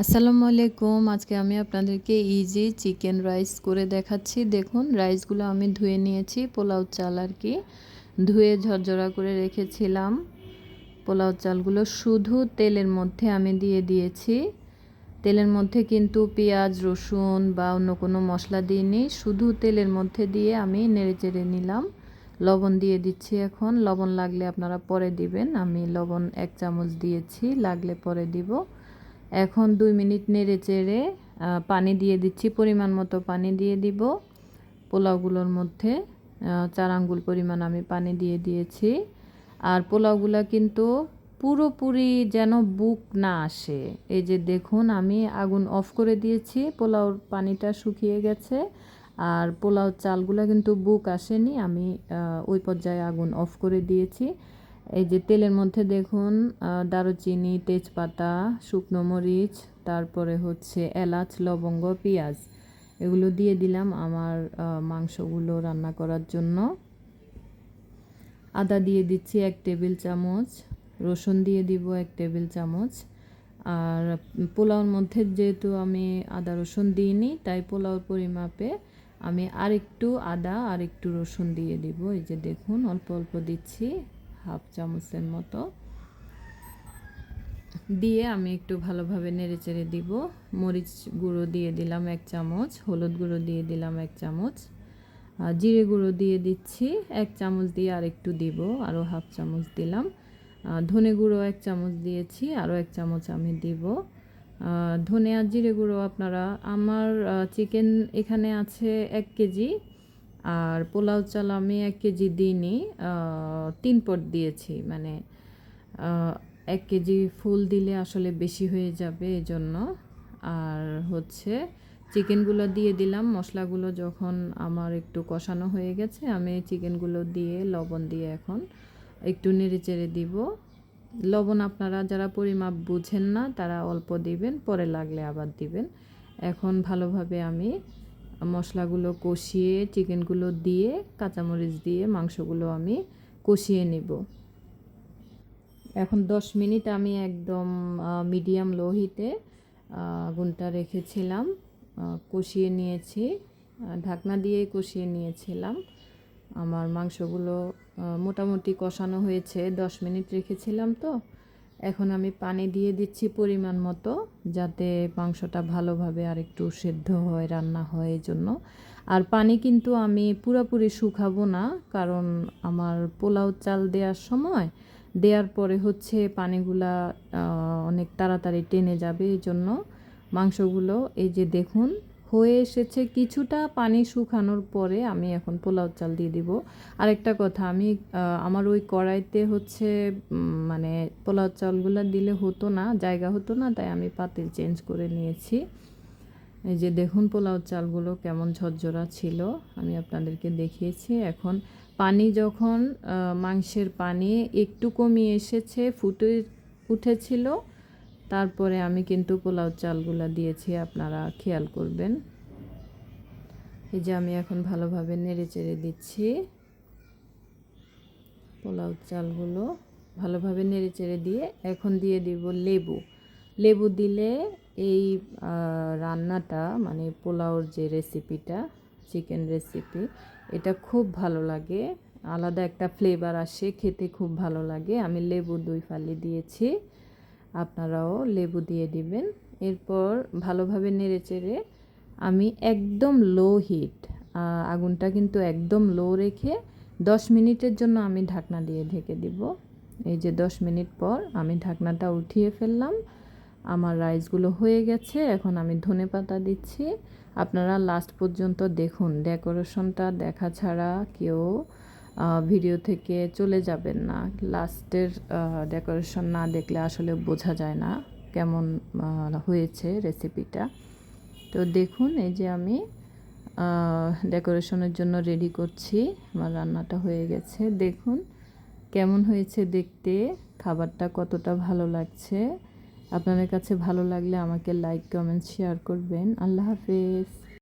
আসসালামু আলাইকুম। আজকে আমি আপনাদেরকে ইজি চিকেন রাইস করে দেখাচ্ছি, দেখুন রাইসগুলো আমি ধুয়ে নিয়েছি, পোলাও চাল আর কি। ধুয়ে ঝরঝরা করে রেখেছিলাম। পোলাও চালগুলো শুধু তেলের মধ্যে আমি দিয়ে দিয়েছি। তেলের মধ্যে কিন্তু পেঁয়াজ, রসুন বা অন্য কোনো মশলা দিইনি, শুধু তেলের মধ্যে দিয়ে আমি নেড়ে চেড়ে নিলাম। লবণ দিয়ে দিচ্ছি এখন। লবণ লাগলে আপনারা পরে দিবেন। আমি লবণ এক চামচ দিয়েছি, লাগলে পরে দিব। এখন দুই মিনিট নেড়ে চেড়ে পানি দিয়ে দিচ্ছি, পরিমাণ মতো পানি দিয়ে দিব পোলাওগুলোর মধ্যে। চার আঙ্গুল পরিমাণ আমি পানি দিয়ে দিয়েছি। আর পোলাওগুলো কিন্তু পুরোপুরি যেন বুক না আসে। এই যে দেখুন, আমি আগুন অফ করে দিয়েছি, পোলাওর পানিটা শুকিয়ে গেছে। আর পোলাও চালগুলো কিন্তু বুক আসেনি, আমি ওই পর্যায়ে আগুন অফ করে দিয়েছি। এই যে তেলের মধ্যে দেখুন দারুচিনি, তেজপাতা, শুকনো মরিচ, তারপরে হচ্ছে এলাচ, লবঙ্গ, পেঁয়াজ। এগুলো দিয়ে দিলাম আমার মাংসগুলো রান্না করার জন্য। আদা দিয়ে দিচ্ছি এক টেবিল চামচ, রসুন দিয়ে দিব এক টেবিল চামচ। আর পোলাওর মধ্যে যেহেতু আমি আদা রসুন দিইনি, তাই পোলাওর পরিমাপে আমি আরেকটু আদা আর একটু রসুন দিয়ে দিব। এই যে দেখুন, অল্প অল্প দিচ্ছি। হাফ চামচের মতো। দিয়ে আমি একটু ভালোভাবে নেড়ে চেড়ে দিব। মরিচ গুঁড়ো দিয়ে দিলাম এক চামচ, হলুদ গুঁড়ো দিয়ে দিলাম এক চামচ জিরে গুঁড়ো দিয়ে দিচ্ছি এক চামচ দিয়ে আর একটু দিব, আরও হাফ চামচ দিলাম। ধনে গুঁড়ো এক চামচ দিয়েছি, আরও এক চামচ আমি দিব। ধনে আর জিরে গুঁড়ো আপনারা, আমার চিকেন এখানে আছে এক কেজি আর পোলাও চাল আমি এক কেজি দিইনি তিন পট দিয়েছি। মানে এক কেজি ফুল দিলে আসলে বেশি হয়ে যাবে এই জন্য আর হচ্ছে চিকেনগুলো দিয়ে দিলাম। মশলাগুলো যখন আমার একটু কষানো হয়ে গেছে, আমি চিকেনগুলো দিয়ে লবণ দিয়ে এখন একটু নেড়ে চেড়ে দিব। লবণ আপনারা যারা পরিমাপ বুঝেন না, তারা অল্প দিবেন, পরে লাগলে আবার দিবেন। এখন ভালোভাবে আমি মশলাগুলো কষিয়ে চিকেনগুলো দিয়ে, কাঁচামরিচ দিয়ে, মাংসগুলো আমি কষিয়ে নেব। এখন দশ মিনিট আমি একদম মিডিয়াম লো হিটে আগুনটা রেখেছিলাম কষিয়ে নিয়েছি ঢাকনা দিয়ে কষিয়ে নিয়েছিলাম। আমার মাংসগুলো মোটামুটি কষানো হয়েছে, দশ মিনিট রেখেছিলাম তো। এখন আমি পানি দিয়ে দিচ্ছি পরিমাণ মতো যাতে মাংসটা ভালোভাবে আর একটু সেদ্ধ হয়, রান্না হয় এই জন্য আর পানি কিন্তু আমি পুরোপুরি শুকাবো না, কারণ আমার পোলাও চাল দেওয়ার সময় দেওয়ার পরে হচ্ছে পানিগুলা অনেক তাড়াতাড়ি টেনে যাবে এই জন্য মাংসগুলো এই যে দেখুন হয়ে এসেছে কিছুটা পানি শুকানোর পরে আমি এখন পোলাও চাল দিয়ে দিব। আরেকটা কথা, আমি আমার ওই কড়াইতে হচ্ছে মানে পোলাও চালগুলো দিলে হতো না, জায়গা হতো না, তাই আমি পাতিল চেঞ্জ করে নিয়েছি। এই যে দেখুন পোলাও চালগুলো কেমন ঝরঝরা ছিল, আমি আপনাদেরকে দেখিয়েছি। এখন পানি যখন মাংসের পানি একটু কমিয়ে এসেছে, ফুটে উঠেছিল তারপরে আমি কিন্তু পোলাও চালগুলো দিয়েছি, আপনারা খেয়াল করবেন। এই যে আমি এখন ভালোভাবে নেড়ে চেড়ে দিচ্ছি। পোলাও চালগুলো ভালোভাবে নেড়ে চেড়ে দিয়ে এখন দিয়ে দিব লেবু। লেবু দিলে এই রান্নাটা মানে পোলাওর যে রেসিপিটা, চিকেন রেসিপি, এটা খুব ভালো লাগে। আলাদা একটা ফ্লেভার আসে, খেতে খুব ভালো লাগে। আমি লেবু দুই ফালি দিয়েছি। আপনারাও লেবু দিয়ে দিবেন। এরপর ভালোভাবে নেড়ে চেড়ে আমি একদম লো হিট আগুনটা কিন্তু একদম লো রেখে দশ মিনিটের জন্য আমি ঢাকনা দিয়ে ঢেকে দিব। এই যে দশ মিনিট পর আমি ঢাকনাটা উঠিয়ে ফেললাম। আমার রাইসগুলো হয়ে গেছে, এখন আমি ধনে পাতা দিচ্ছি। আপনারা লাস্ট পর্যন্ত দেখুন, ডেকোরেশনটা দেখা ছাড়া কেউ ভিডিও থেকে চলে যাবেন না। লাস্টের ডেকোরেশন না দেখলে আসলে বোঝা যায় না কেমন হয়েছে রেসিপিটা তো দেখুন, এই যে আমি ডেকোরেশনের জন্য রেডি করছি। আমার রান্নাটা হয়ে গেছে। দেখুন, কেমন হয়েছে দেখতে। খাবারটা কতটা ভালো লাগছে। আপনাদের কাছে ভালো লাগলে আমাকে লাইক কমেন্ট শেয়ার করবেন। আল্লাহ হাফেজ।